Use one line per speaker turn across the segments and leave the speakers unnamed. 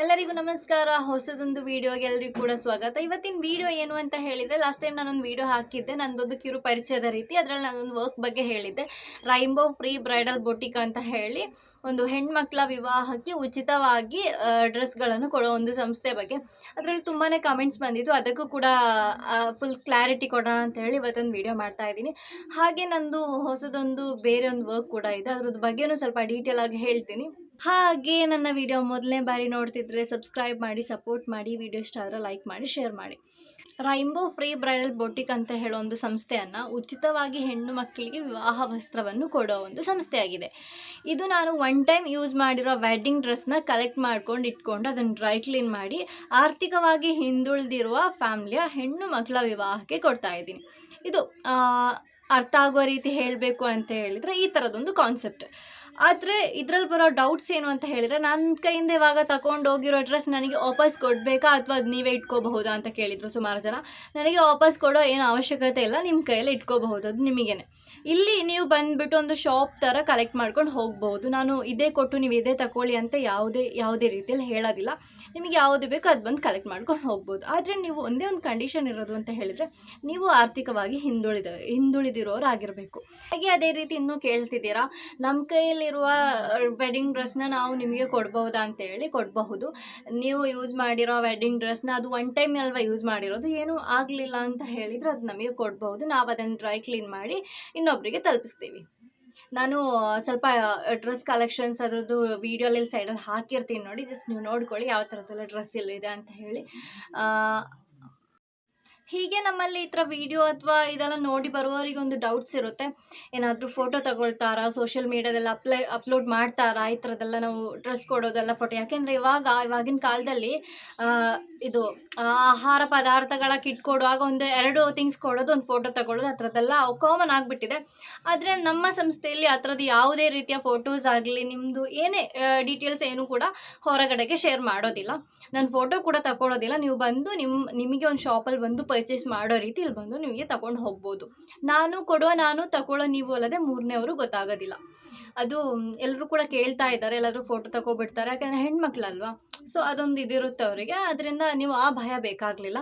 ಎಲ್ಲರಿಗೂ ನಮಸ್ಕಾರ. ಹೊಸದೊಂದು ವಿಡಿಯೋಗೆ ಎಲ್ಲರಿಗೂ ಕೂಡ ಸ್ವಾಗತ. ಇವತ್ತಿನ ವಿಡಿಯೋ ಏನು ಅಂತ ಹೇಳಿದರೆ ಲಾಸ್ಟ್ ಟೈಮ್ ನಾನೊಂದು ವಿಡಿಯೋ ಹಾಕಿದ್ದೆ. ನಂದೊಂದು ಕಿರು ಪರಿಚಯದ ರೀತಿ. ಅದರಲ್ಲಿ ನಾನೊಂದು ವರ್ಕ್ ಬಗ್ಗೆ ಹೇಳಿದ್ದೆ. ರೈಂಬೋ ಫ್ರೀ ಬ್ರೈಡಲ್ ಬೊಟಿಕ್ ಅಂತ ಹೇಳಿ ಒಂದು ಹೆಣ್ಮಕ್ಳ ವಿವಾಹಕ್ಕೆ ಉಚಿತವಾಗಿ ಡ್ರೆಸ್ಗಳನ್ನು ಕೊಡೋ ಒಂದು ಸಂಸ್ಥೆ ಬಗ್ಗೆ. ಅದರಲ್ಲಿ ತುಂಬಾ ಕಮೆಂಟ್ಸ್ ಬಂದಿತ್ತು. ಅದಕ್ಕೂ ಕೂಡ ಫುಲ್ ಕ್ಲಾರಿಟಿ ಕೊಡೋಣ ಅಂತ ಹೇಳಿ ಇವತ್ತೊಂದು ವಿಡಿಯೋ ಮಾಡ್ತಾ ಇದ್ದೀನಿ. ಹಾಗೆ ನಂದು ಹೊಸದೊಂದು ಬೇರೆ ಒಂದು ವರ್ಕ್ ಕೂಡ ಇದೆ. ಅದ್ರದ್ದು ಬಗ್ಗೆನೂ ಸ್ವಲ್ಪ ಡೀಟೇಲ್ ಆಗಿ ಹೇಳ್ತೀನಿ. ಹಾಗೆ ನನ್ನ ವಿಡಿಯೋ ಮೊದಲನೇ ಬಾರಿ ನೋಡ್ತಿದ್ರೆ ಸಬ್ಸ್ಕ್ರೈಬ್ ಮಾಡಿ ಸಪೋರ್ಟ್ ಮಾಡಿ ವಿಡಿಯೋ ಇಷ್ಟ ಆದರೆ ಲೈಕ್ ಮಾಡಿ ಶೇರ್ ಮಾಡಿ. ರೈಂಬೋ ಫ್ರೀ ಬ್ರೈಡಲ್ ಬೊಟಿಕ್ ಅಂತ ಹೇಳೋ ಒಂದು ಸಂಸ್ಥೆಯನ್ನು ಉಚಿತವಾಗಿ ಹೆಣ್ಣು ಮಕ್ಕಳಿಗೆ ವಿವಾಹ ವಸ್ತ್ರವನ್ನು ಕೊಡೋ ಒಂದು ಸಂಸ್ಥೆಯಾಗಿದೆ. ಇದು ನಾನು ಒನ್ ಟೈಮ್ ಯೂಸ್ ಮಾಡಿರೋ ವೆಡ್ಡಿಂಗ್ ಡ್ರೆಸ್ನ ಕಲೆಕ್ಟ್ ಮಾಡ್ಕೊಂಡು ಇಟ್ಕೊಂಡು ಅದನ್ನು ಡ್ರೈ ಕ್ಲೀನ್ ಮಾಡಿ ಆರ್ಥಿಕವಾಗಿ ಹಿಂದುಳಿದಿರುವ ಫ್ಯಾಮ್ಲಿಯ ಹೆಣ್ಣು ಮಕ್ಕಳ ವಿವಾಹಕ್ಕೆ ಕೊಡ್ತಾ ಇದ್ದೀನಿ. ಇದು ಅರ್ಥ ಆಗುವ ರೀತಿ ಹೇಳಬೇಕು ಅಂತ ಹೇಳಿದರೆ ಈ ಥರದೊಂದು ಕಾನ್ಸೆಪ್ಟ್ ಆದರೆ ಇದ್ರಲ್ಲಿ ಬರೋ ಡೌಟ್ಸ್ ಏನು ಅಂತ ಹೇಳಿದರೆ ನನ್ನ ಕೈಯಿಂದ ಇವಾಗ ತಗೊಂಡು ಹೋಗಿರೋ ಡ್ರೆಸ್ ನನಗೆ ವಾಪಸ್ ಕೊಡಬೇಕಾ ಅಥವಾ ಅದು ನೀವೇ ಇಟ್ಕೋಬಹುದಾ ಅಂತ ಕೇಳಿದರು ಸುಮಾರು ಜನ. ನನಗೆ ವಾಪಸ್ ಕೊಡೋ ಏನು ಅವಶ್ಯಕತೆ ಇಲ್ಲ ನಿಮ್ಮ ಕೈಯಲ್ಲಿ ಇಟ್ಕೋಬಹುದು ಅದು ನಿಮಗೇನೆ. ಇಲ್ಲಿ ನೀವು ಬಂದುಬಿಟ್ಟು ಒಂದು ಶಾಪ್ ಥರ ಕಲೆಕ್ಟ್ ಮಾಡ್ಕೊಂಡು ಹೋಗ್ಬೋದು ನಾನು ಇದೇ ಕೊಟ್ಟು ನೀವು ಇದೇ ತಗೊಳ್ಳಿ ಅಂತ ಯಾವುದೇ ಯಾವುದೇ ರೀತಿಯಲ್ಲಿ ಹೇಳೋದಿಲ್ಲ. ನಿಮಗೆ ಯಾವುದು ಬೇಕೋ ಅದು ಬಂದು ಕಲೆಕ್ಟ್ ಮಾಡ್ಕೊಂಡು ಹೋಗ್ಬೋದು. ಆದರೆ ನೀವು ಒಂದೇ ಒಂದು ಕಂಡೀಷನ್ ಇರೋದು ಅಂತ ಹೇಳಿದರೆ, ನೀವು ಆರ್ಥಿಕವಾಗಿ ಹಿಂದುಳಿದ ಹಿಂದುಳಿದಿರೋರು ಆಗಿರಬೇಕು ಹಾಗೆ ಅದೇ ರೀತಿ ಇನ್ನೂ ಕೇಳ್ತಿದ್ದೀರಾ ನಮ್ಮ ಕೈಯಲ್ಲಿರುವ ವೆಡ್ಡಿಂಗ್ ಡ್ರೆಸ್ನ ನಾವು ನಿಮಗೆ ಕೊಡ್ಬೋದಾ ಅಂತ ಹೇಳಿ ಕೊಡಬಹುದು. ನೀವು ಯೂಸ್ ಮಾಡಿರೋ ವೆಡ್ಡಿಂಗ್ ಡ್ರೆಸ್ನ ಅದು ಒನ್ ಟೈಮ್ ಅಲ್ವಾ ಯೂಸ್ ಮಾಡಿರೋದು, ಏನೂ ಆಗಲಿಲ್ಲ ಅಂತ ಹೇಳಿದರೆ ಅದು ನಮಗೆ ಕೊಡಬಹುದು. ನಾವು ಅದನ್ನು ಡ್ರೈ ಕ್ಲೀನ್ ಮಾಡಿ ಇನ್ನೊಬ್ಬರಿಗೆ ತಲುಪಿಸ್ತೀವಿ. ನಾನು ಸ್ವಲ್ಪ ಡ್ರೆಸ್ ಕಲೆಕ್ಷನ್ಸ್ ಅದರದ್ದು ವೀಡಿಯೋಲಿ ಸೈಡಲ್ಲಿ ಹಾಕಿರ್ತೀನಿ ನೋಡಿ, ಜಸ್ಟ್ ನೀವು ನೋಡ್ಕೊಳ್ಳಿ ಯಾವ ಥರದ್ದೆಲ್ಲ ಡ್ರೆಸ್ ಎಲ್ಲಿದೆ ಅಂತ ಹೇಳಿ. ಹೀಗೆ ನಮ್ಮಲ್ಲಿ ಈ ಥರ ವಿಡಿಯೋ ಅಥವಾ ಇದೆಲ್ಲ ನೋಡಿ ಬರುವವರಿಗೆ ಒಂದು ಡೌಟ್ಸ್ ಇರುತ್ತೆ. ಏನಾದರೂ ಫೋಟೋ ತಗೊಳ್ತಾರಾ? ಸೋಷಿಯಲ್ ಮೀಡ್ಯಾದೆಲ್ಲ ಅಪ್ಲೈ ಅಪ್ಲೋಡ್ ಮಾಡ್ತಾರಾ? ಈ ಥರದ್ದೆಲ್ಲ ನಾವು ಡ್ರೆಸ್ ಕೊಡೋದೆಲ್ಲ ಫೋಟೋ ಯಾಕೆಂದರೆ ಇವಾಗ, ಇವಾಗಿನ ಕಾಲದಲ್ಲಿ ಇದು ಆಹಾರ ಪದಾರ್ಥಗಳ ಕಿಟ್ ಕೊಡುವಾಗ ಒಂದು ಎರಡು ಥಿಂಗ್ಸ್ ಕೊಡೋದು, ಒಂದು ಫೋಟೋ ತಗೊಳ್ಳೋದು, ಆ ಥರದ್ದೆಲ್ಲ ಕಾಮನ್ ಆಗಿಬಿಟ್ಟಿದೆ. ಆದರೆ ನಮ್ಮ ಸಂಸ್ಥೆಯಲ್ಲಿ ಆ ಥರದ್ದು ಯಾವುದೇ ರೀತಿಯ ಫೋಟೋಸ್ ಆಗಲಿ ನಿಮ್ಮದು ಏನೇ ಡೀಟೇಲ್ಸ್ ಏನು ಕೂಡ ಹೊರಗಡೆಗೆ ಶೇರ್ ಮಾಡೋದಿಲ್ಲ. ನಾನು ಫೋಟೋ ಕೂಡ ತಗೊಳ್ಳೋದಿಲ್ಲ. ನೀವು ಬಂದು ನಿಮ್ಮ ನಿಮಗೆ ಒಂದು ಶಾಪಲ್ಲಿ ಬಂದು ಪರ್ಚೇಸ್ ಮಾಡೋ ರೀತಿ ಇಲ್ಲಿ ಬಂದು ನಿಮಗೆ ತಗೊಂಡು ಹೋಗ್ಬೋದು. ನಾನು ಕೊಡುವ, ನಾನು ತಗೊಳ್ಳೋ ನೀವು ಅಲ್ಲದೆ ಮೂರನೇವರು ಗೊತ್ತಾಗೋದಿಲ್ಲ. ಅದು ಎಲ್ಲರೂ ಕೂಡ ಕೇಳ್ತಾ ಇದ್ದಾರೆ ಎಲ್ಲಾದರೂ ಫೋಟೋ ತಗೊಬಿಡ್ತಾರೆ. ಯಾಕಂದರೆ ಹೆಣ್ಮಕ್ಳಲ್ವಾ? ಸೊ ಅದೊಂದು ಇದಿರುತ್ತೆ ಅವರಿಗೆ. ಅದರಿಂದ ನೀವು ಆ ಭಯ ಬೇಕಾಗಲಿಲ್ಲ.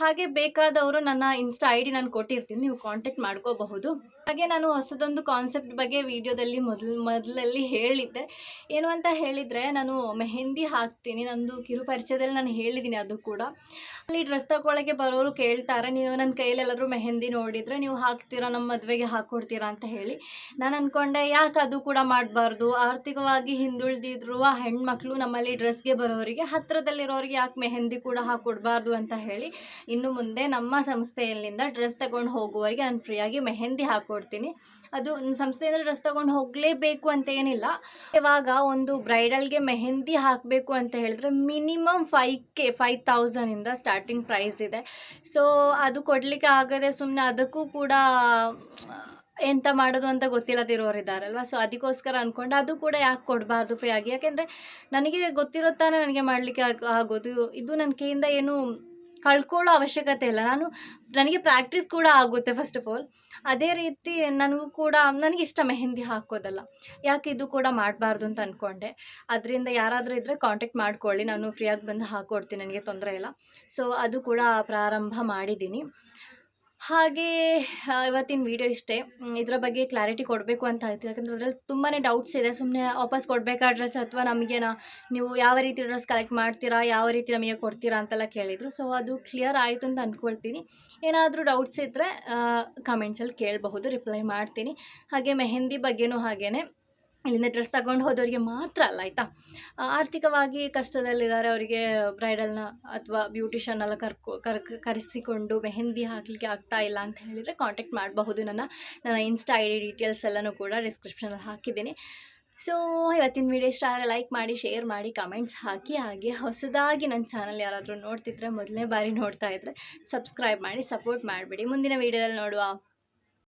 ಹಾಗೆ ಬೇಕಾದವರು ನನ್ನ ಇನ್ಸ್ಟಾ ಐ ಡಿ ನಾನು ಕೊಟ್ಟಿರ್ತೀನಿ. ನೀವು ಕಾಂಟ್ಯಾಕ್ಟ್ ಮಾಡ್ಕೋಬಹುದು. ಹಾಗೆ ನಾನು ಹೊಸದೊಂದು ಕಾನ್ಸೆಪ್ಟ್ ಬಗ್ಗೆ ವಿಡಿಯೋದಲ್ಲಿ ಮೊದಲು, ಮೊದಲಲ್ಲಿ ಹೇಳಿದ್ದೆ. ಏನು ಅಂತ ಹೇಳಿದರೆ, ನಾನು ಮೆಹೆಂದಿ ಹಾಕ್ತೀನಿ. ನಂದು ಕಿರು ಪರಿಚಯದಲ್ಲಿ ನಾನು ಹೇಳಿದ್ದೀನಿ ಅದು ಕೂಡ. ಅಲ್ಲಿ ಡ್ರೆಸ್ ತಗೊಳ್ಳೋಕ್ಕೆ ಬರೋರು ಕೇಳ್ತಾರೆ ನೀವು ನನ್ನ ಕೈಯಲ್ಲಿ ಎಲ್ಲಾದರೂ ಮೆಹಂದಿ ನೋಡಿದರೆ ನೀವು ಹಾಕ್ತೀರಾ ನಮ್ಮ ಮದುವೆಗೆ ಹಾಕ್ಕೊಡ್ತೀರಾ ಅಂತ ಹೇಳಿ. ನಾನು ಅಂದ್ಕೊಂಡೆ ಯಾಕೆ ಅದು ಕೂಡ ಮಾಡಬಾರ್ದು? ಆರ್ಥಿಕವಾಗಿ ಹಿಂದುಳಿದಿರುವ ಹೆಣ್ಮಕ್ಳು ನಮ್ಮಲ್ಲಿ ಡ್ರೆಸ್ಗೆ ಬರೋರಿಗೆ ಹತ್ತಿರದಲ್ಲಿರೋರಿಗೆ ಯಾಕೆ ಮೆಹಂದಿ ಕೂಡ ಹಾಕ್ಕೊಡ್ಬಾರ್ದು ಅಂತ ಹೇಳಿ, ಇನ್ನು ಮುಂದೆ ನಮ್ಮ ಸಂಸ್ಥೆಯಲ್ಲಿಂದ ಡ್ರೆಸ್ ತಗೊಂಡು ಹೋಗುವವರಿಗೆ ನಾನು ಫ್ರೀಯಾಗಿ ಮೆಹಂದಿ ಹಾಕ್ಕೊಡ್ತೀನಿ ಅದು ಸಂಸ್ಥೆಯಿಂದ ಡ್ರೆಸ್ ತಗೊಂಡು ಹೋಗಲೇಬೇಕು ಅಂತ ಏನಿಲ್ಲ. ಇವಾಗ ಒಂದು ಬ್ರೈಡಲ್ಗೆ ಮೆಹಂದಿ ಹಾಕಬೇಕು ಅಂತ ಹೇಳಿದ್ರೆ ಮಿನಿಮಮ್ ಫೈವ್ ಕೆ ಫೈವ್ ತೌಸಂಡಿಂದ ಸ್ಟಾರ್ಟಿಂಗ್ ಪ್ರೈಸ್ ಇದೆ. ಸೊ ಅದು ಕೊಡಲಿಕ್ಕೆ ಆಗದೆ ಸುಮ್ಮನೆ ಅದಕ್ಕೂ ಕೂಡ ಎಂತ ಮಾಡೋದು ಅಂತ ಗೊತ್ತಿಲ್ಲದಿರೋರು ಇದ್ದಾರಲ್ವ ಸೊ ಅದಕ್ಕೋಸ್ಕರ ಅಂದ್ಕೊಂಡು ಅದು ಕೂಡ ಯಾಕೆ ಕೊಡಬಾರ್ದು ಫ್ರೀ ಆಗಿ? ಯಾಕೆಂದರೆ ನನಗೆ ಗೊತ್ತಿರೋ ತಾನೇ ನನಗೆ ಮಾಡಲಿಕ್ಕೆ ಆಗ, ಆಗೋದು. ಇದು ನನ್ನ ಕೈಯಿಂದ ಏನು ಕಳ್ಕೊಳ್ಳೋ ಅವಶ್ಯಕತೆ ಇಲ್ಲ. ನಾನು ನನಗೆ ಪ್ರಾಕ್ಟೀಸ್ ಕೂಡ ಆಗುತ್ತೆ ಫಸ್ಟ್ ಆಫ್ ಆಲ್ ಅದೇ ರೀತಿ ನನಗೂ ಕೂಡ ನನಗೆ ಇಷ್ಟ ಮೆಹಂದಿ ಹಾಕೋದಲ್ಲ. ಯಾಕೆ ಇದು ಕೂಡ ಮಾಡಬಾರ್ದು ಅಂತ ಅಂದ್ಕೊಂಡೆ ಅದರಿಂದ ಯಾರಾದರೂ ಇದ್ದರೆ ಕಾಂಟ್ಯಾಕ್ಟ್ ಮಾಡ್ಕೊಳ್ಳಿ. ನಾನು ಫ್ರೀಯಾಗಿ ಬಂದು ಹಾಕ್ಕೊಡ್ತೀನಿ ನನಗೆ ತೊಂದರೆ ಇಲ್ಲ. ಸೊ ಅದು ಕೂಡ ಪ್ರಾರಂಭ ಮಾಡಿದ್ದೀನಿ. ಹಾಗೆ ಇವತ್ತಿನ ವಿಡಿಯೋ ಇಷ್ಟೇ. ಇದರ ಬಗ್ಗೆ ಕ್ಲಾರಿಟಿ ಕೊಡಬೇಕು ಅಂತ ಆಯಿತು. ಯಾಕಂದರೆ ಅದರಲ್ಲಿ ತುಂಬಾ ಡೌಟ್ಸ್ ಇದೆ. ಸುಮ್ಮನೆ ವಾಪಸ್ ಕೊಡಬೇಕಾ ಡ್ರೆಸ್ ಅಥವಾ ನಮಗೇನ, ನೀವು ಯಾವ ರೀತಿ ಡ್ರೆಸ್ ಕಲೆಕ್ಟ್ ಮಾಡ್ತೀರಾ, ಯಾವ ರೀತಿ ನಮಗೆ ಕೊಡ್ತೀರಾ ಅಂತೆಲ್ಲ ಕೇಳಿದರು. ಸೊ ಅದು ಕ್ಲಿಯರ್ ಆಯಿತು ಅಂತ ಅಂದ್ಕೊಳ್ತೀನಿ ಏನಾದರೂ ಡೌಟ್ಸ್ ಇದ್ದರೆ ಕಮೆಂಟ್ಸಲ್ಲಿ ಕೇಳಬಹುದು. ರಿಪ್ಲೈ ಮಾಡ್ತೀನಿ. ಹಾಗೆ ಮೆಹಂದಿ ಬಗ್ಗೆನೂ ಹಾಗೇ ಇಲ್ಲಿಂದ ಡ್ರೆಸ್ ತಗೊಂಡು ಹೋದವರಿಗೆ ಮಾತ್ರ ಅಲ್ಲ, ಆಯಿತಾ? ಆರ್ಥಿಕವಾಗಿ ಕಷ್ಟದಲ್ಲಿದ್ದಾರೆ ಅವರಿಗೆ ಬ್ರೈಡಲ್ನ ಅಥವಾ ಬ್ಯೂಟಿಷನ್ ಎಲ್ಲ ಕರ್ಕೊ ಕರ್ ಕರೆಸಿಕೊಂಡು ಮೆಹಂದಿ ಹಾಕಲಿಕ್ಕೆ ಆಗ್ತಾ ಇಲ್ಲ ಅಂತ ಹೇಳಿದರೆ ಕಾಂಟ್ಯಾಕ್ಟ್ ಮಾಡಬಹುದು. ನನ್ನ ನನ್ನ ಇನ್ಸ್ಟಾ ಐ ಡಿ ಡೀಟೇಲ್ಸ್ ಎಲ್ಲನೂ ಕೂಡ ಡಿಸ್ಕ್ರಿಪ್ಷನಲ್ಲಿ ಹಾಕಿದ್ದೀನಿ. ಸೊ ಇವತ್ತಿನ ವಿಡಿಯೋ ಇಷ್ಟ ಆದರೆ ಲೈಕ್ ಮಾಡಿ ಶೇರ್ ಮಾಡಿ ಕಮೆಂಟ್ಸ್ ಹಾಕಿ, ಹಾಗೆ ಹೊಸದಾಗಿ ನನ್ನ ಚಾನಲ್ ಯಾರಾದರೂ ನೋಡ್ತಿದ್ರೆ ಮೊದಲನೇ ಬಾರಿ ನೋಡ್ತಾ ಇದ್ದರೆ ಸಬ್ಸ್ಕ್ರೈಬ್ ಮಾಡಿ ಸಪೋರ್ಟ್ ಮಾಡಿಬಿಡಿ. ಮುಂದಿನ ವೀಡಿಯೋದಲ್ಲಿ ನೋಡುವ.